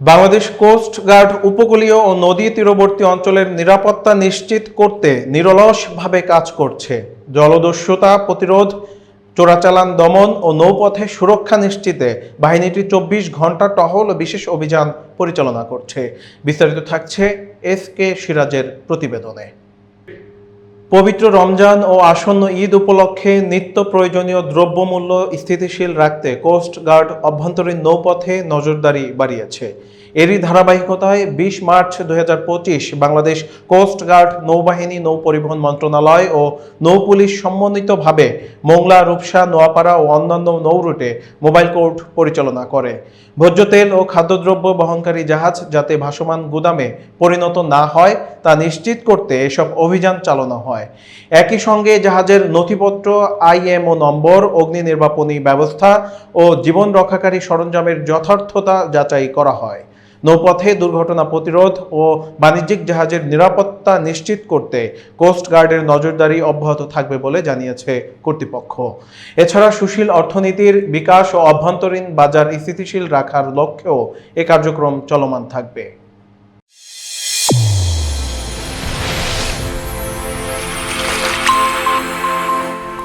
Bangladesh coast guard উপকূলীয় ও নদী তীরবর্তী অঞ্চলের নিরাপত্তা নিশ্চিত করতে নিরলসভাবে কাজ করছে। জলদস্যুতা প্রতিরোধ, চোরাচালান দমন ও নৌপথে সুরক্ষা নিশ্চিতে বাহিনীটি চব্বিশ ঘণ্টা টহল ও বিশেষ অভিযান পরিচালনা করছে। বিস্তারিত থাকছে এস কে সিরাজের প্রতিবেদনে। পবিত্র রমজান ও আসন্ন ঈদ উপলক্ষে নিত্য প্রয়োজনীয় দ্রব্যমূল্য স্থিতিশীল রাখতে কোস্ট গার্ড অভ্যন্তরীণ নৌপথে নজরদারি বাড়িয়েছে। এরই ধারাবাহিকতায় বিশ মার্চ দুই হাজার পঁচিশ বাংলাদেশ কোস্ট গার্ড নৌবাহিনী নৌ পরিবহন মন্ত্রণালয় ও নৌ পুলিশ সমন্বিতভাবে মোংলা, রূপসা, নোয়াপাড়া ও অন্যান্য নৌ রুটে মোবাইল কোর্ট পরিচালনা করে। ভোজ্য তেল ও খাদ্যদ্রব্য বহনকারী জাহাজ যাতে ভাসমান গুদামে পরিণত না হয় তা নিশ্চিত করতে এসব অভিযান চালানো হয়। একই সঙ্গে জাহাজের নথিপত্র আইএমও নম্বর, অগ্নি নির্বাপনী ব্যবস্থা ও জীবন রক্ষাকারী সরঞ্জামের যথার্থতা যাচাই করা হয়। নৌপথে দুর্ঘটনা প্রতিরোধ ও বাণিজ্যিক জাহাজের নিরাপত্তা নিশ্চিত করতে কোস্ট গার্ডের নজরদারি অব্যাহত থাকবে বলে জানিয়েছে কর্তৃপক্ষ। এছাড়া সুশীল অর্থনীতির বিকাশ ও অভ্যন্তরীণ বাজার স্থিতিশীল রাখার লক্ষ্যেও এ কার্যক্রম চলমান থাকবে।